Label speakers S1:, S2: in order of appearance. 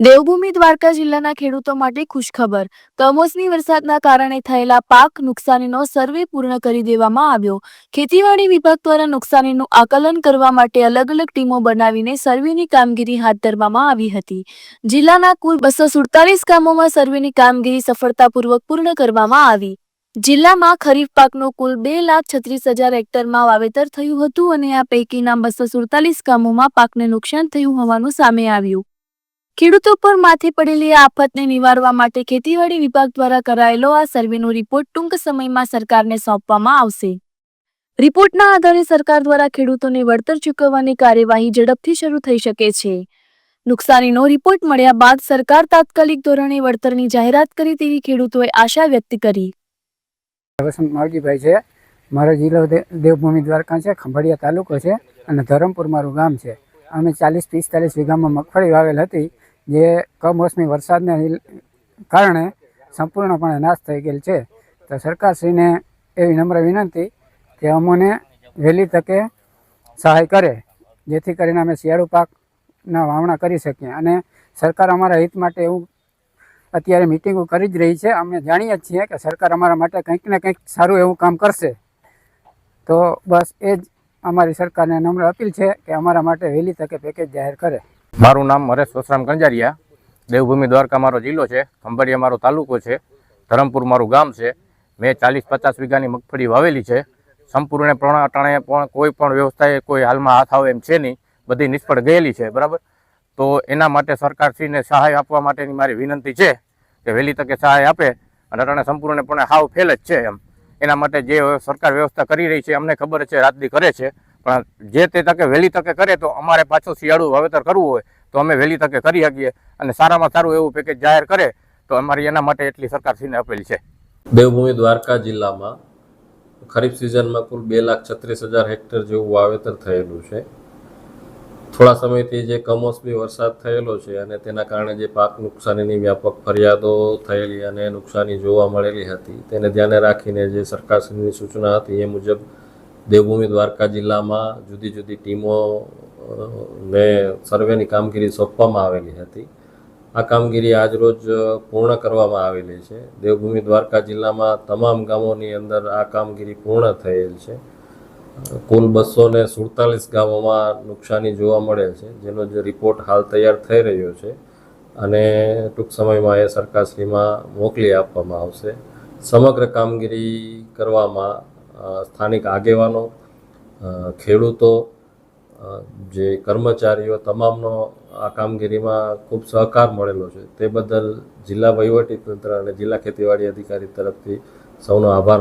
S1: દેવભૂમિ દ્વારકા જિલ્લાના ખેડૂતો માટે ખુશખબર. કમોસમી વરસાદના કારણે થયેલા પાક નુકસાનીનો સર્વે પૂર્ણ કરી દેવામાં આવ્યો. ખેતીવાડી વિભાગ દ્વારા નુકસાનીનું આકલન કરવા માટે અલગ અલગ ટીમો બનાવીને સર્વેની કામગીરી હાથ ધરવામાં આવી હતી. જિલ્લાના કુલ બસો સુડતાલીસ ગામોમાં સર્વેની કામગીરી સફળતાપૂર્વક પૂર્ણ કરવામાં આવી. જિલ્લામાં ખરીફ પાકનું કુલ બે લાખ છત્રીસ હજાર હેક્ટરમાં વાવેતર થયું હતું અને આ પૈકીના બસો સુડતાલીસ ગામોમાં પાકને નુકસાન થયું હોવાનું સામે આવ્યું. ખેડૂતો પર માથે પડેલી આફતને નિવારવા માટે ખેતીવાડી વિભાગ દ્વારા કરાયેલો આ સર્વેનો રિપોર્ટ ટૂંક સમયમાં સરકારને સોંપવામાં આવશે. રિપોર્ટના આધારે સરકાર દ્વારા ખેડૂતોને વળતર ચૂકવવાની કાર્યવાહી ઝડપથી શરૂ થઈ શકે છે. નુકસાનીનો રિપોર્ટ મળ્યા બાદ સરકાર તાત્કાલિક ધોરણે વળતરની જાહેરાત કરી તેવી ખેડૂતોએ આશા વ્યક્ત કરી.
S2: વસંત છે. મારો જિલ્લો દેવભૂમિ દ્વારકા છે, ખંભાળિયા તાલુકો છે અને ધરમપુર મારું ગામ છે. અમે ચાલીસ પિસ્તાલીસ વીઘામાં મગફળી વાવેલ હતી. જે કમોસમી વરસાદને કારણે સંપૂર્ણપણે નાશ થઈ ગયેલ છે. તો સરકારશ્રીને એવી નમ્ર વિનંતી કે અમોને વહેલી તકે સહાય કરે, જેથી કરીને અમે શિયાળુ પાકના વાવણા કરી શકીએ. અને સરકાર અમારા હિત માટે એવું અત્યારે મિટિંગો કરી જ રહી છે. અમે જાણીએ જ છીએ કે સરકાર અમારા માટે કંઈક ને કંઈક સારું એવું કામ કરશે. તો બસ એ જ અમારી સરકારને નમ્ર અપીલ છે કે અમારા માટે વહેલી તકે પેકેજ જાહેર કરે.
S3: મારું નામ હરેશ વસરામ કંજારિયા. દેવભૂમિ દ્વારકા મારો જિલ્લો છે. ખંભાળિયા મારો તાલુકો છે. ધરમપુર મારું ગામ છે. મેં ચાલીસ પચાસ વીઘાની મગફળી વાવેલી છે. સંપૂર્ણપણે અટાણે પણ કોઈ પણ વ્યવસ્થાએ કોઈ હાલમાં હાથ આવે એમ છે નહીં. બધી નિષ્ફળ ગયેલી છે, બરાબર? તો એના માટે સરકારશ્રીને સહાય આપવા માટેની મારી વિનંતી છે કે વહેલી તકે સહાય આપે અને અટાણે સંપૂર્ણપણે હાવ ફેલ જ છે એમ. એના માટે જે સરકાર વ્યવસ્થા કરી રહી છે, અમને ખબર છે રાતદી કરે છે. પણ જે તે તકે વહેલી તકે કરે તો અમારે પાછું શિયાળું વાવેતર કરવું હોય, તો અમે વહેલી તકે કરી શકીએ અને સારામાં સારું એવું પેકેજ જાહેર કરે તો અમારી એના માટે એટલી સરકારશ્રીને અપીલ છે.
S4: દેવભૂમિ દ્વારકા જિલ્લામાં ખરીફ સિઝનમાં કુલ બે લાખ છત્રીસ હજાર હેક્ટર જેવું વાવેતર થયેલું છે. થોડા સમયથી જે કમોસમી વરસાદ થયેલો છે અને તેના કારણે જે પાક નુકસાનીની વ્યાપક ફરિયાદો થયેલી અને નુકસાની જોવા મળેલી હતી, તેને ધ્યાને રાખીને જે સરકારશ્રીની સૂચના હતી એ મુજબ દેવભૂમિ દ્વારકા જિલ્લામાં જુદી જુદી ટીમો ને સર્વેની કામગીરી સોંપવામાં આવેલી હતી. આ કામગીરી આજરોજ પૂર્ણ કરવામાં આવેલી છે. દેવભૂમિ દ્વારકા જિલ્લામાં તમામ ગામોની અંદર આ કામગીરી પૂર્ણ થયેલ છે. કુલ બસો ને સુડતાલીસ ગામોમાં નુકસાની જોવા મળે છે. જેનો જે રિપોર્ટ હાલ તૈયાર થઈ રહ્યો છે અને ટૂંક સમયમાં એ સરકારશ્રીમાં મોકલી આપવામાં આવશે. સમગ્ર કામગીરી કરવામાં સ્થાનિક આગેવાનો ખેડૂતો જે કર્મચારીઓ તમામનો આ કામગીરીમાં ખૂબ સહકાર મળેલો છે. તે બદલ જિલ્લા વહીવટી તંત્ર અને જિલ્લા ખેતીવાડી અધિકારી તરફથી સૌનો આભાર